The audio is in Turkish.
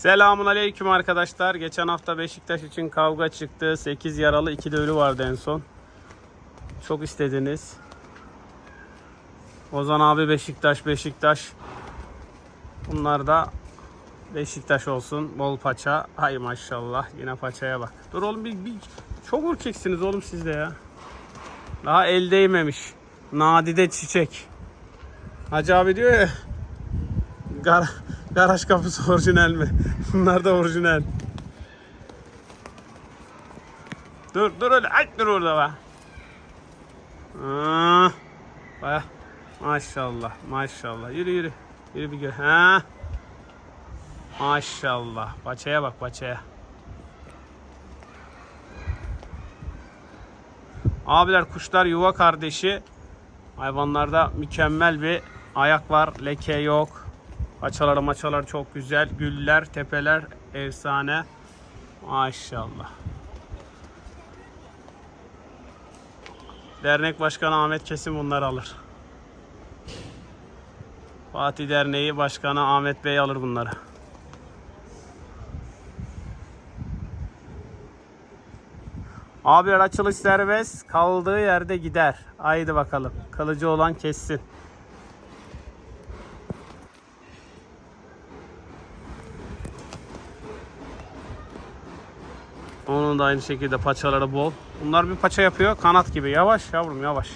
Selamun aleyküm arkadaşlar. Geçen hafta Beşiktaş için kavga çıktı. 8 yaralı 2 de ölü vardı en son. Çok istediniz. Ozan abi Beşiktaş, Beşiktaş. Bunlar da Beşiktaş olsun. Bol paça. Hay maşallah. Yine paçaya bak. Dur oğlum bir, bir çok ürkeksiniz oğlum siz de ya. Daha el değmemiş. Nadide çiçek. Hacı abi diyor ya. Gar garaj kapısı orijinal mi? Bunlar da orijinal. Dur dur öyle. Ay dur orada be. Aa, baya. Maşallah maşallah. Yürü yürü. Yürü bir gör. Ha. Maşallah. Paçaya bak paçaya. Abiler kuşlar yuva kardeşi. Hayvanlarda mükemmel bir ayak var. Leke yok. Paçaları maçalar çok güzel. Güller, tepeler efsane. Maşallah. Dernek Başkanı Ahmet Kesim bunları alır. Fatih Derneği Başkanı Ahmet Bey alır bunları. Abiler açılış serbest. Kaldığı yerde gider. Haydi bakalım. Kalıcı olan kessin. Onun da aynı şekilde paçaları bol. Bunlar bir paça yapıyor. Kanat gibi. Yavaş yavrum yavaş.